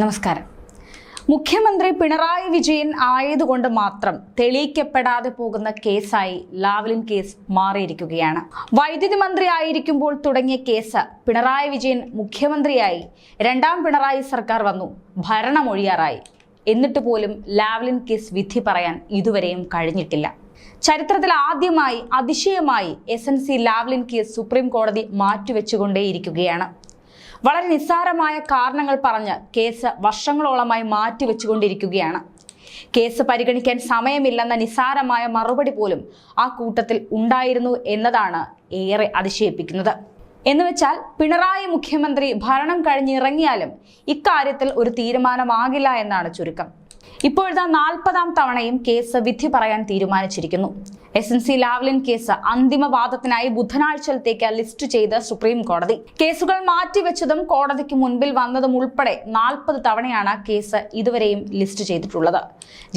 നമസ്കാരം. മുഖ്യമന്ത്രി പിണറായി വിജയൻ ആയതുകൊണ്ട് മാത്രം തെളിയിക്കപ്പെടാതെ പോകുന്ന കേസായി ലാവ്ലിൻ കേസ് മാറിയിരിക്കുകയാണ്. വൈദ്യുതി മന്ത്രി ആയിരിക്കുമ്പോൾ തുടങ്ങിയ കേസ് പിണറായി വിജയൻ മുഖ്യമന്ത്രിയായി രണ്ടാം പിണറായി സർക്കാർ വന്നു ഭരണമൊഴിയാറായി. എന്നിട്ട് പോലും ലാവ്ലിൻ കേസ് വിധി പറയാൻ ഇതുവരെയും കഴിഞ്ഞിട്ടില്ല. ചരിത്രത്തിൽ ആദ്യമായി അതിശയമായി S N C Lavalin case supreme കോടതി മാറ്റിവെച്ചുകൊണ്ടേയിരിക്കുകയാണ്. വളരെ നിസ്സാരമായ കാരണങ്ങൾ പറഞ്ഞ് കേസ് വർഷങ്ങളോളമായി മാറ്റിവെച്ചുകൊണ്ടിരിക്കുകയാണ് കേസ് പരിഗണിക്കാൻ സമയമില്ലെന്ന നിസ്സാരമായ മറുപടി പോലും ആ കൂട്ടത്തിൽ ഉണ്ടായിരുന്നു എന്നതാണ് ഏറെ അതിശയിപ്പിക്കുന്നത്. എന്നുവെച്ചാൽ പിണറായി മുഖ്യമന്ത്രി ഭരണം കഴിഞ്ഞിറങ്ങിയാലും ഇക്കാര്യത്തിൽ ഒരു തീരുമാനമാകില്ല എന്നാണ് ചുരുക്കം. ഇപ്പോഴത്തെ നാൽപ്പതാം തവണയും കേസ് വിധി പറയാൻ തീരുമാനിച്ചിരിക്കുന്നു. S N C Lavalin case അന്തിമ വാദത്തിനായി ബുധനാഴ്ചത്തേക്ക് ലിസ്റ്റ് ചെയ്ത് സുപ്രീം കോടതി. കേസുകൾ മാറ്റിവെച്ചതും കോടതിക്ക് മുൻപിൽ വന്നതും ഉൾപ്പെടെ നാൽപ്പത് തവണയാണ് കേസ് ഇതുവരെയും ലിസ്റ്റ് ചെയ്തിട്ടുള്ളത്.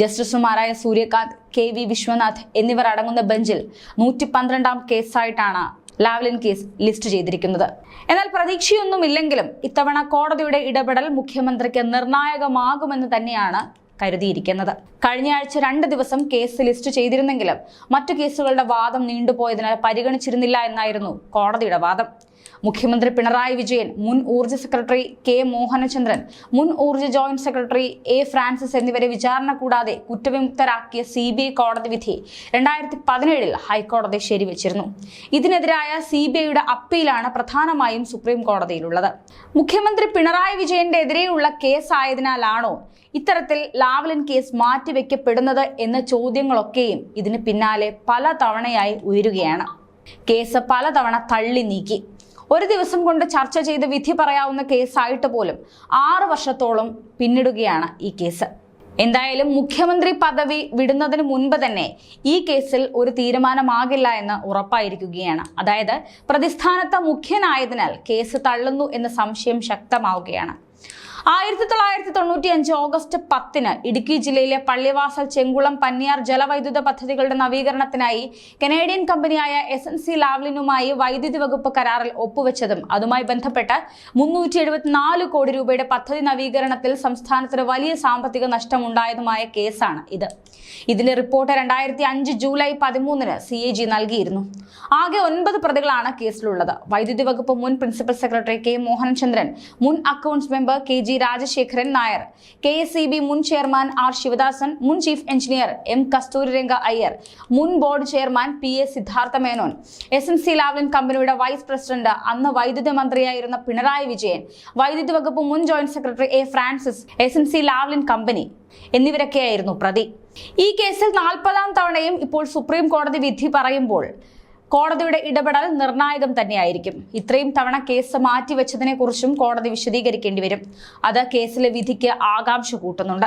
ജസ്റ്റിസുമാരായ സൂര്യകാന്ത് കെ വി വിശ്വനാഥ് എന്നിവർ അടങ്ങുന്ന ബെഞ്ചിൽ നൂറ്റി പന്ത്രണ്ടാം കേസായിട്ടാണ് ലാവ്ലിൻ കേസ് ലിസ്റ്റ് ചെയ്തിരിക്കുന്നത്. എന്നാൽ പ്രതീക്ഷയൊന്നുമില്ലെങ്കിലും ഇത്തവണ കോടതിയുടെ ഇടപെടൽ മുഖ്യമന്ത്രിക്ക് നിർണായകമാകുമെന്ന് തന്നെയാണ് കരുതിയിരിക്കുന്നത്. കഴിഞ്ഞ ആഴ്ച രണ്ട് ദിവസം കേസ് ലിസ്റ്റ് ചെയ്തിരുന്നെങ്കിലും മറ്റു കേസുകളുടെ വാദം നീണ്ടുപോയതിനാൽ പരിഗണിച്ചിരുന്നില്ല എന്നായിരുന്നു കോടതിയുടെ വാദം. മുഖ്യമന്ത്രി പിണറായി വിജയൻ മുൻ ഊർജ സെക്രട്ടറി കെ മോഹനചന്ദ്രൻ മുൻ ഊർജ ജോയിന്റ് സെക്രട്ടറി എ ഫ്രാൻസിസ് എന്നിവരെ വിചാരണ കൂടാതെ കുറ്റവിമുക്തരാക്കിയ സി ബി ഐ കോടതി വിധി രണ്ടായിരത്തി പതിനേഴിൽ ഹൈക്കോടതി ശരിവച്ചിരുന്നു. ഇതിനെതിരായ സി ബി ഐയുടെ അപ്പീലാണ് പ്രധാനമായും സുപ്രീം കോടതിയിലുള്ളത്. മുഖ്യമന്ത്രി പിണറായി വിജയന്റെ എതിരെയുള്ള കേസായതിനാലാണോ ഇത്തരത്തിൽ ലാവ്ലിൻ കേസ് മാറ്റിവെക്കപ്പെടുന്നത് എന്ന ചോദ്യങ്ങളൊക്കെയും ഇതിന് പിന്നാലെ പല തവണയായി ഉയരുകയാണ്. കേസ് പലതവണ തള്ളി നീക്കി. ഒരു ദിവസം കൊണ്ട് ചർച്ച ചെയ്ത് വിധി പറയാവുന്ന കേസായിട്ട് പോലും ആറ് വർഷത്തോളം പിന്നിടുകയാണ് ഈ കേസ്. എന്തായാലും മുഖ്യമന്ത്രി പദവി വിടുന്നതിന് മുൻപ് തന്നെ ഈ കേസിൽ ഒരു തീരുമാനമാകില്ല എന്ന് ഉറപ്പായിരിക്കുകയാണ്. അതായത് പ്രതിസ്ഥാനത്ത് മുഖ്യനായതിനാൽ കേസ് തള്ളുന്നു എന്ന സംശയം ശക്തമാവുകയാണ്. ആയിരത്തി തൊള്ളായിരത്തി തൊണ്ണൂറ്റി അഞ്ച് ഓഗസ്റ്റ് പത്തിന് ഇടുക്കി ജില്ലയിലെ പള്ളിവാസൽ ചെങ്കുളം പന്നിയാർ ജലവൈദ്യുത പദ്ധതികളുടെ നവീകരണത്തിനായി കനേഡിയൻ കമ്പനിയായ എസ് എൻ സി ലാവ്ലിനുമായി വൈദ്യുതി വകുപ്പ് കരാറിൽ ഒപ്പുവെച്ചതും അതുമായി ബന്ധപ്പെട്ട് മുന്നൂറ്റി എഴുപത്തിനാല് കോടി രൂപയുടെ പദ്ധതി നവീകരണത്തിൽ സംസ്ഥാനത്തിന് വലിയ സാമ്പത്തിക നഷ്ടമുണ്ടായതുമായ കേസാണ് ഇത്. ഇതിന്റെ റിപ്പോർട്ട് രണ്ടായിരത്തി അഞ്ച് ജൂലൈ പതിമൂന്നിന് സി എ ജി നൽകിയിരുന്നു. ആകെ ഒൻപത് പ്രതികളാണ് കേസിലുള്ളത്. വൈദ്യുതി വകുപ്പ് മുൻ പ്രിൻസിപ്പൽ സെക്രട്ടറി കെ മോഹനചന്ദ്രൻ മുൻ accounts member K G Rajasekharan Nair K S E B മുൻ ചെയർമാൻ ആർ ശിവദാസൻ മുൻ chief engineer M Kasturiranga Iyer മുൻ board chairman P S Siddhartha Menon S N C Lavalin കമ്പനിയുടെ വൈസ് പ്രസിഡന്റ് അന്ന് വൈദ്യുതി മന്ത്രിയായിരുന്ന പിണറായി വിജയൻ. വൈദ്യുതി വകുപ്പ് മുൻ joint secretary A Francis S N C Lavalin company എന്നിവരൊക്കെയായിരുന്നു പ്രതി. ഈ കേസിൽ നാൽപ്പതാം തവണയും ഇപ്പോൾ സുപ്രീം കോടതി വിധി പറയുമ്പോൾ കോടതിയുടെ ഇടപെടൽ നിർണായകം തന്നെയായിരിക്കും. ഇത്രയും തവണ കേസ് മാറ്റിവെച്ചതിനെ കുറിച്ചും കോടതി വിശദീകരിക്കേണ്ടി വരും. അത് കേസിലെ വിധിക്ക് ആകാംക്ഷ കൂട്ടുന്നുണ്ട്.